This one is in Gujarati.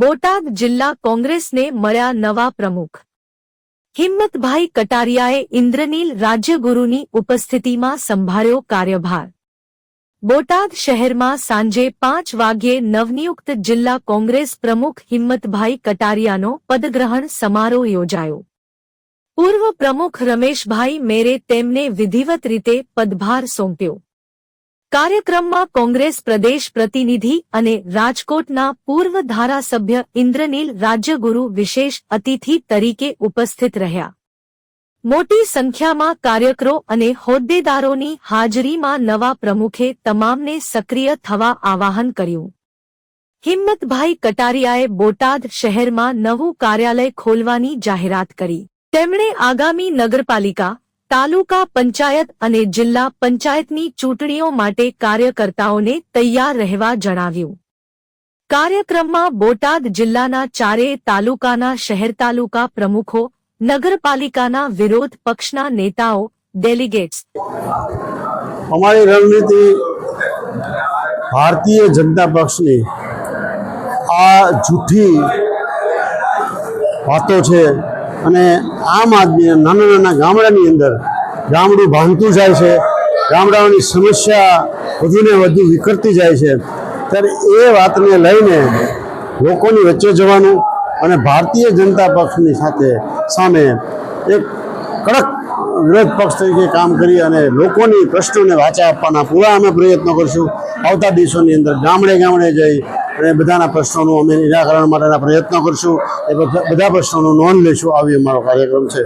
બોટાદ જિલ્લા કોંગ્રેસને મળ્યા નવા પ્રમુખ. હિંમતભાઈ કટારિયાએ ઇન્દ્રનીલ રાજ્યગુરુની ઉપસ્થિતિમાં સંભાળ્યો કાર્યભાર. બોટાદ શહેરમાં સાંજે પાંચ વાગ્યે નવનિયુક્ત જિલ્લા કોંગ્રેસ પ્રમુખ હિંમતભાઈ કટારિયાનો પદગ્રહણ સમારોહ યોજાયો. પૂર્વ પ્રમુખ રમેશભાઈ મેરે તેમને વિધિવત રીતે પદભાર સોંપ્યો. કાર્યક્રમમાં કોંગ્રેસ પ્રદેશ પ્રતિનિધિ અને રાજકોટના પૂર્વ ધારાસભ્ય ઇન્દ્રનીલ રાજ્યગુરુ વિશેષ અતિથિ તરીકે ઉપસ્થિત રહ્યા. મોટી સંખ્યામાં કાર્યકરો અને હોદ્દેદારોની હાજરીમાં નવા પ્રમુખે તમામને સક્રિય થવા આવાહન કર્યું. હિંમતભાઈ કટારિયાએ બોટાદ શહેરમાં નવું કાર્યાલય ખોલવાની જાહેરાત કરી. તેમણે આગામી નગરપાલિકા તાલુકા પંચાયત અને જિલ્લા પંચાયતની ચૂંટણીઓ માટે કાર્યકર્તાઓને તૈયાર રહેવા જણાવ્યું. કાર્યક્રમમાં બોટાદ જિલ્લાના ચારેય તાલુકાના શહેર તાલુકા પ્રમુખો, નગરપાલિકાના વિરોધ પક્ષના નેતાઓ, ડેલિગેટ્સ. અમારી રણનીતિ ભારતીય જનતા પક્ષની આ જૂઠી વાતો છે. અને આમ આદમી નાના નાના ગામડાની અંદર ગામડું ભાંગતું જાય છે, ગામડાઓની સમસ્યા વધુને વધુ વિકરતી જાય છે. ત્યારે એ વાતને લઈને લોકોની વચ્ચે જવાનું અને ભારતીય જનતા પક્ષની સાથે સામે એક કડક વિરોધ પક્ષ તરીકે કામ કરી અને લોકોની પ્રશ્નોને વાચા આપવાના પૂરા અમે પ્રયત્નો કરીશું. આવતા દિવસોની અંદર ગામડે ગામડે જઈ અને બધાના પ્રશ્નોનું અમે નિરાકરણ માટેના પ્રયત્નો કરશું. એ બધા પ્રશ્નોનું નોંધ લઈશું. આવી અમારો કાર્યક્રમ છે.